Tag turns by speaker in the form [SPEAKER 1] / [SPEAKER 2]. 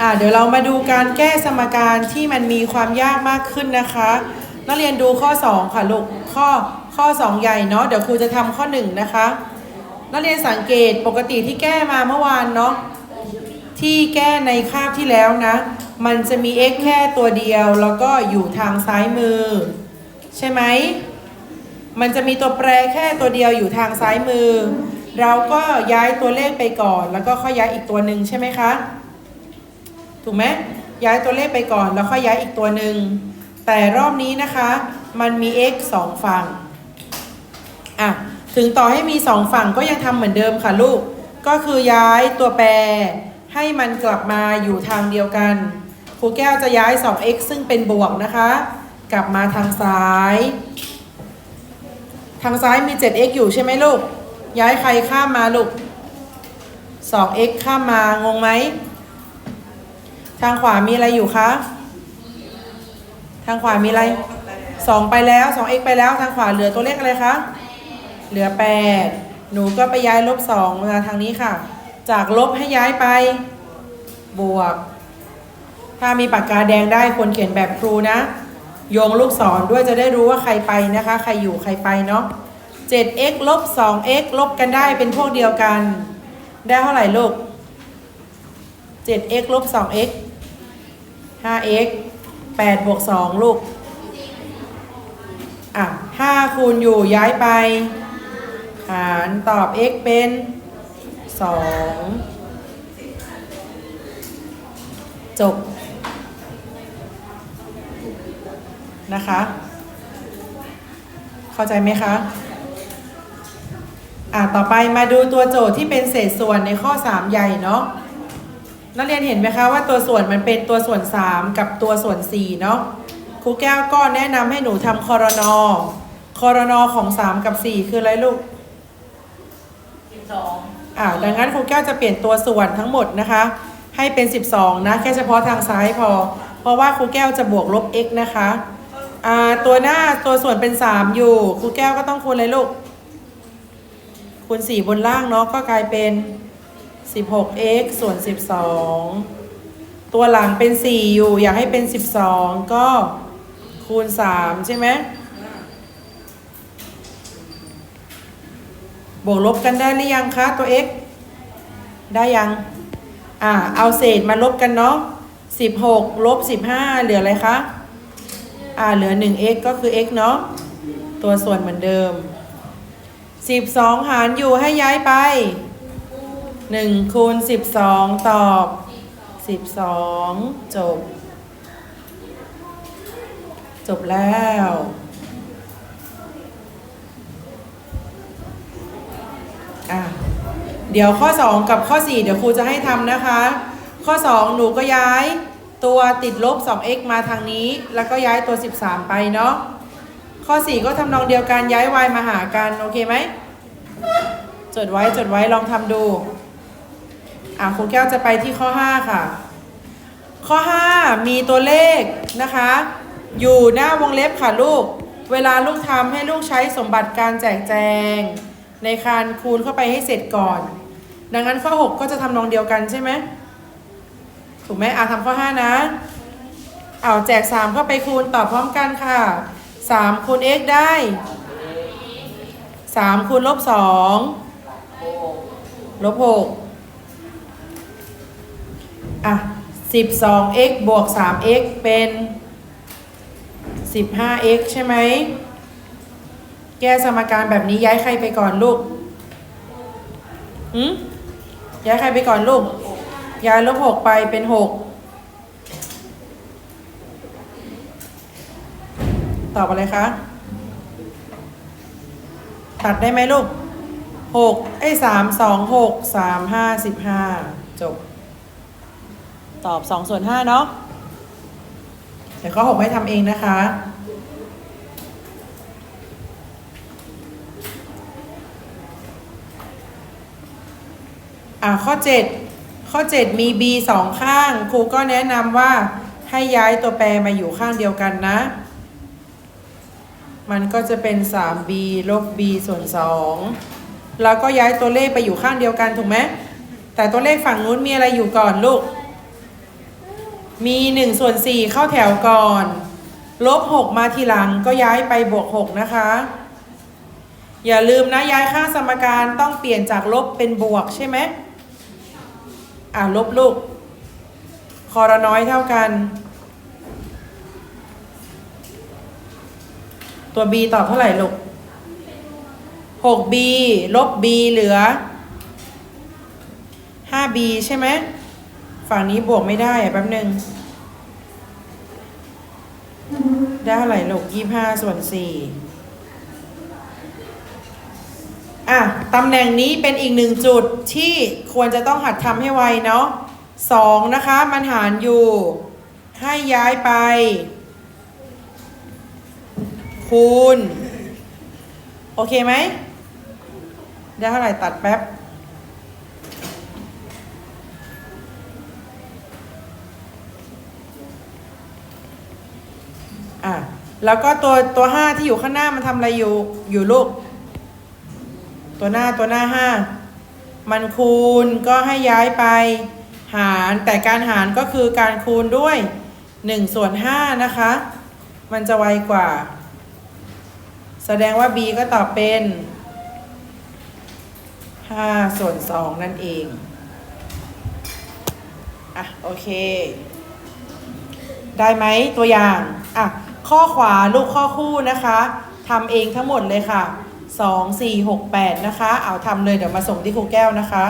[SPEAKER 1] อ่าเดี๋ยวเรามาดูการแก้สมการที่มันมีความยากมากขึ้นนะคะ นักเรียนดูข้อ 2 ค่ะลูกข้อข้อ 2 ใหญ่เนาะเดี๋ยวครูจะทำข้อ 1 นะคะ นักเรียนสังเกตปกติที่แก้มาเมื่อวานเนาะที่แก้ในคาบที่แล้วนะ มันจะมี x แค่ตัวเดียว แล้วก็อยู่ทางซ้ายมือ ใช่ไหมมันจะมีตัวแปรแค่ตัวเดียวอยู่ทางซ้ายมือ เราก็ย้ายตัวเลขไปก่อน แล้วก็ค่อยย้ายอีกตัวหนึ่งใช่ไหมคะ ถูกไหมย้ายตัวเลขไปก่อน แล้วค่อยย้ายอีกตัวหนึ่งแต่รอบนี้นะคะมันมี x สองฝั่งอะถึงต่อให้มีสองฝั่งก็ยังทำเหมือนเดิมค่ะลูก ก็คือย้ายตัวแปร ให้มันกลับมาอยู่ทางเดียวกันครูแก้วจะย้าย 2x ซึ่งเป็นบวกนะคะ กลับมาทางซ้าย ทางซ้ายมี 7x อยู่ใช่ไหมลูก ย้ายใครข้ามมาลูก 2x ข้ามมางงไหม ทางขวามีอะไรอยู่คะ ทางขวามีอะไร2ไปแล้ว 2x ไปแล้วทางขวาเหลือตัวเลขอะไรคะ เหลือ8หนูก็ไปย้ายลบ2มาทางนี้ค่ะ จากลบให้ย้ายไป บวก ถ้ามีปากกาแดงได้ควรเขียนแบบครูนะ โยงลูกศรด้วยจะได้รู้ว่าใครไปนะคะ ใครอยู่ใครไปเนาะ 7x ลบ 2x ลบกันได้เป็นพวกเดียวกัน ได้เท่าไหร่ลูก 7x ลบ 2x 5x 8บวก2ลูก อะ5คูณอยู่ย้ายไป หารตอบ x เป็น 2 จบ นะคะ เข้าใจไหมคะอะต่อไปมาดูตัวโจทย์ที่เป็นเศษส่วนในข้อ 3 ใหญ่เนาะ นักเรียนเห็นไหมคะว่าตัวส่วนมันเป็นตัวส่วน 3 กับตัวส่วน4เนาะครูแก้วก็แนะนำให้หนูทำคอรนอคอรนอของ 3 กับ 4 คืออะไรลูกอ่าดังนั้นครูแก้วจะเปลี่ยนตัวส่วนทั้งหมดนะคะ ให้เป็น 12 นะ แค่เฉพาะทางซ้ายพอ เพราะว่าครูแก้วจะบวกลบ x นะคะอ่าตัวหน้าตัวส่วนเป็น 3 อยู่ครูแก้วก็ต้องคูณอะไรลูกคูณ4บนล่างเนาะก็กลายเป็น 16x ส่วน 12 ตัวหลังเป็น 4 อยู่ อยากให้เป็น 12 ก็คูณ 3 ใช่ไหมบวกลบกันได้หรือยังคะตัว x ได้ยัง อ่า เอาเศษมาลบกันเนาะ16 ลบ 15 เหลืออะไรคะ อ่า เหลือ 1x ก็คือ x เนาะ ตัวส่วนเหมือนเดิม 12 หารอยู่ให้ย้ายไป 1คูณ12ตอบ12จบ จบแล้วอะเดี๋ยวข้อ 2 กับข้อ 4 เดี๋ยวครูจะให้ทำนะคะ ข้อ 2 หนูก็ย้ายตัวติดลบ 2x มาทางนี้ แล้วก็ย้ายตัว 13 ไปเนาะข้อ 4 ก็ทำนองเดียวกันย้าย y มาหากัน โอเคไหมจดไว้จดไว้ลองทำดู อะครูแก้วจะไปที่ข้อ 5 ค่ะ ข้อ 5 มีตัวเลขนะคะ อยู่หน้าวงเล็บค่ะลูก เวลาลูกทำให้ลูกใช้สมบัติการแจกแจง ในการคูณเข้าไปให้เสร็จก่อน ดังนั้นข้อ 6 ก็จะทำนองเดียวกันใช่ไหมถูกไหมอะทำข้อ 5 นะเอาแจก 3 เข้าไปคูณตอบพร้อมกันค่ะ 3 คูณ x ได้ 3 คูณลบ 2 ลบ 6 อะ 12x บวก 3x เป็น 15x ใช่ไหม แก้สมการแบบนี้ย้ายใครไปก่อนลูกหืมย้ายใครไปก่อนลูก ย้ายลบ 6 ไปเป็น 6 ตอบอะไรคะ ตัดได้ไหมลูก 6 ไอ้ 3 2 6 3 5 15 จบ ตอบ2ส่วน5เนาะเดี๋ยวข้อ6ให้ทำเองนะคะ อ่าข้อ 7 ข้อ 7 มี b สองข้าง ครูก็แนะนำว่าให้ย้ายตัวแปรมาอยู่ข้างเดียวกันนะ มันก็จะเป็น 3b ลบ b ส่วน 2 แล้วก็ย้ายตัวเลขไปอยู่ข้างเดียวกันถูกไหมแต่ตัวเลขฝั่งนู้นมีอะไรอยู่ก่อนลูก มีหนึ่งส่วนสี่เข้าแถวก่อน ลบหกมาทีหลังก็ย้ายไปบวกหกนะคะ อย่าลืมนะย้ายค่าสมการต้องเปลี่ยนจากลบเป็นบวกใช่ไหมอ่าลบลูกคอระน้อยเท่ากัน ตัว b ตอบเท่าไหร่ลูก 6b ลบ b เหลือ 5b ใช่ไหม ฝั่งนี้บวกไม่ได้อะแป๊บหนึ่งได้เท่าไหร่ลูก25ส่วน4อะตำแหน่งนี้เป็นอีกหนึ่งจุดที่ควรจะต้องหัดทำให้ไวเนาะสองนะคะมันหารอยู่ ให้ย้ายไป คูณ โอเคไหมได้เท่าไหร่ตัดแป๊บ แล้วก็ตัวตัวห้าที่อยู่ข้างหน้ามันทำอะไรอยู่อยู่ลูก ตัวหน้าตัวหน้าห้ามันคูณก็ให้ย้ายไป หารแต่การหารก็คือการคูณด้วย1ส่วน5นะคะ มันจะไวกว่า แสดงว่า b ก็ตอบเป็น5ส่วน2นั่นเอง อะ โอเค ได้ไหมตัวอย่าง อะ ข้อขวาลูกข้อคู่นะคะทำเองทั้งหมดเลยค่ะ 2 4 6 8 นะคะ เอาทำเลยเดี๋ยวมาส่งที่ครูแก้วนะคะ